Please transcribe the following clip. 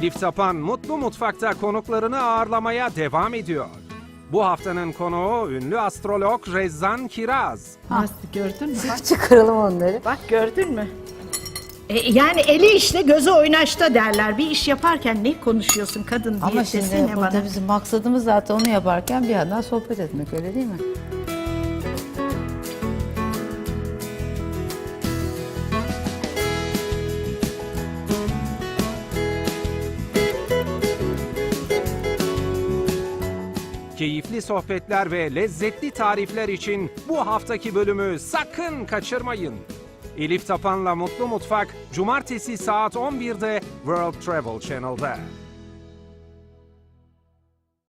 Tapan Mutlu Mutfak'ta konuklarını ağırlamaya devam ediyor. Bu haftanın konuğu ünlü astrolog Rezzan Kiraz. Nasıl gördün mü? Bak, Çıkaralım onları. bak gördün mü? E, yani eli işte gözü oynaşta derler. Bir iş yaparken ne konuşuyorsun kadın diye Ama şimdi desene burada bana. bizim maksadımız zaten onu yaparken bir yandan sohbet etmek öyle değil mi? Keyifli sohbetler ve lezzetli tarifler için bu haftaki bölümü sakın kaçırmayın. Elif Tapan'la Mutlu Mutfak, Cumartesi saat 11'de World Travel Channel'da.